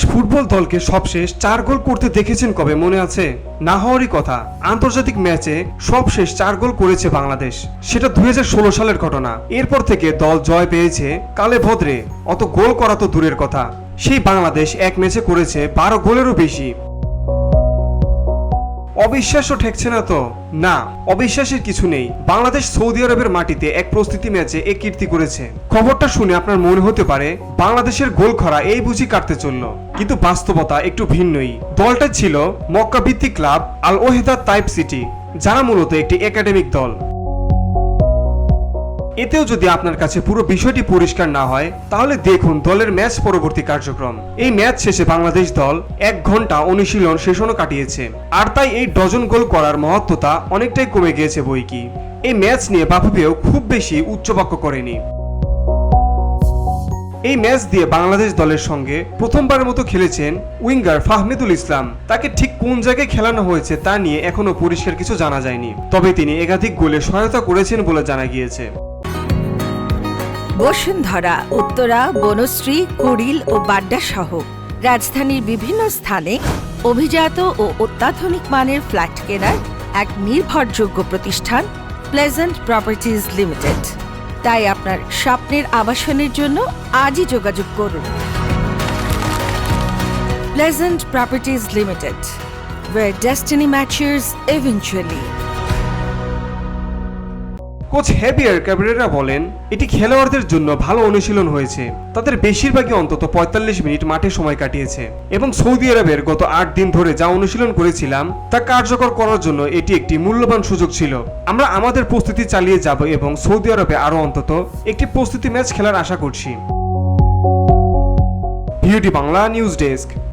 Bangladesh football দলকে সবশেষ চার গোল করতে দেখেছেন কবে মনে আছে? না হওয়ারই কথা, আন্তর্জাতিক ম্যাচে সবশেষ চার গোল করেছে বাংলাদেশ। সেটা দুই হাজার ষোলো সালের ঘটনা। এরপর থেকে দল জয় পেয়েছে কালে ভদ্রে। অত গোল করা তো দূরের কথা। সেই বাংলাদেশ এক ম্যাচে করেছে বারো গোলেরও বেশি। অবিশ্বাস্য ঠেকছে না তো? না, অবিশ্বাসের কিছু নেই। বাংলাদেশ সৌদি আরবের মাটিতে এক প্রস্তুতি ম্যাচে এ কীর্তি করেছে। খবরটা শুনে আপনার মনে হতে পারে, বাংলাদেশের গোল খরা এই বুঝি কাটতে চলল। কিন্তু বাস্তবতা একটু ভিন্নই। দলটা ছিল মক্কা ভিত্তিক club Al Wehda Taif city, যারা মূলত একটি একাডেমিক দল। এতেও যদি আপনার কাছে পুরো বিষয়টি পরিষ্কার না হয়, তাহলে দেখুন দলের ম্যাচ পরবর্তী কার্যক্রম। এই ম্যাচ শেষে বাংলাদেশ দল এক ঘণ্টা অনুশীলন সেশনও কাটিয়েছে। আর তাই এই ডজন গোল করার মহত্বতা অনেকটাই কমে গিয়েছে বই কি এই ম্যাচ নিয়ে বাফুফেও খুব বেশি উচ্চবাক্য করেনি। এই ম্যাচ দিয়ে বাংলাদেশ দলের সঙ্গে প্রথমবারের মতো খেলেছেন উইঙ্গার ফাহমিদুল ইসলাম। তাকে ঠিক কোন জায়গায় খেলানো হয়েছে তা নিয়ে এখনও পরিষ্কার কিছু জানা যায়নি। তবে তিনি একাধিক গোলে সহায়তা করেছেন বলে জানা গিয়েছে। বসুন্ধরা, উত্তরা, বনশ্রী, কুড়িল ও বাড্ডা সহ রাজধানীর বিভিন্ন স্থানে অভিজাত ও অত্যাধুনিক মানের ফ্ল্যাট কেনার এক নির্ভরযোগ্য প্রতিষ্ঠান প্লেজেন্ট প্রপার্টিজ লিমিটেড তাই আপনার স্বপ্নের আবাসনের জন্য আজই যোগাযোগ করুন। Pleasant properties limited where destiny matches eventually coach Javier Cabrera বলেন, এটি খেলোয়াড়দের জন্য ভালো অনুশীলন হয়েছে। তাদের বেশিরভাগই অন্তত পঁয়তাল্লিশ মিনিট মাঠে সময় কাটিয়েছে। এবং সৌদি আরবের গত আট দিন ধরে যা অনুশীলন করেছিলাম, তা কার্যকর করার জন্য এটি একটি মূল্যবান সুযোগ ছিল। আমরা আমাদের প্রস্তুতি চালিয়ে যাব এবং সৌদি আরবে আরও অন্তত একটি প্রস্তুতি ম্যাচ খেলার আশা করছি। ভিউটি বাংলা নিউজ ডেস্ক।